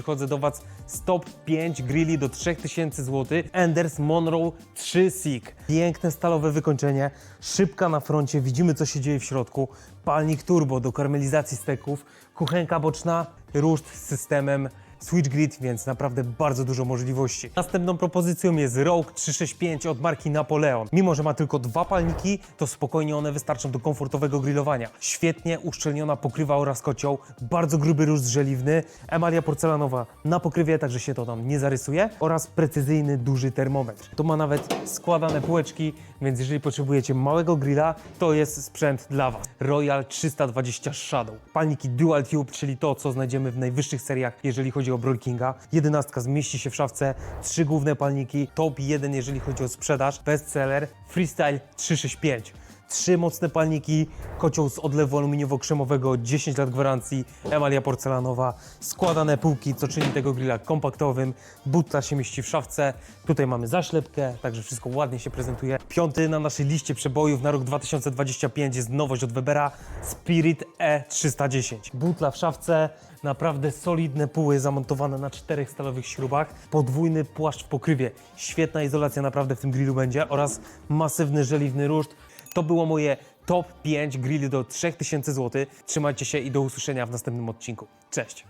przychodzę do Was z top 5 grilli do 3000 zł. Enders Monroe 3 Sig. Piękne stalowe wykończenie, szybka na froncie, widzimy co się dzieje w środku. Palnik turbo do karmelizacji steków, kuchenka boczna, ruszt z systemem Switch Grid, więc naprawdę bardzo dużo możliwości. Następną propozycją jest Rogue 365 od marki Napoleon. Mimo, że ma tylko dwa palniki, to spokojnie one wystarczą do komfortowego grillowania. Świetnie uszczelniona pokrywa oraz kocioł, bardzo gruby róż żeliwny, emalia porcelanowa na pokrywie, także się to tam nie zarysuje oraz precyzyjny, duży termometr. To ma nawet składane półeczki, więc jeżeli potrzebujecie małego grilla, to jest sprzęt dla Was. Royal 320 Shadow. Palniki Dual Tube, czyli to, co znajdziemy w najwyższych seriach, jeżeli chodzi o Broil Kinga. Jedenastka zmieści się w szafce, trzy główne palniki, top 1, jeżeli chodzi o sprzedaż, bestseller, Freestyle 365. Trzy mocne palniki, kocioł z odlewu aluminiowo-krzemowego, 10 lat gwarancji, emalia porcelanowa, składane półki, co czyni tego grilla kompaktowym, butta się mieści w szafce, tutaj mamy zaślepkę, także wszystko ładnie się prezentuje. Piąty na naszej liście przebojów na rok 2025 jest nowość od Webera, Spirit E310. Butla w szafce, naprawdę solidne puły zamontowane na czterech stalowych śrubach, podwójny płaszcz w pokrywie, świetna izolacja naprawdę w tym grillu będzie. Oraz masywny żeliwny ruszt, to było moje top 5 grilli do 3000 zł. Trzymajcie się i do usłyszenia w następnym odcinku. Cześć!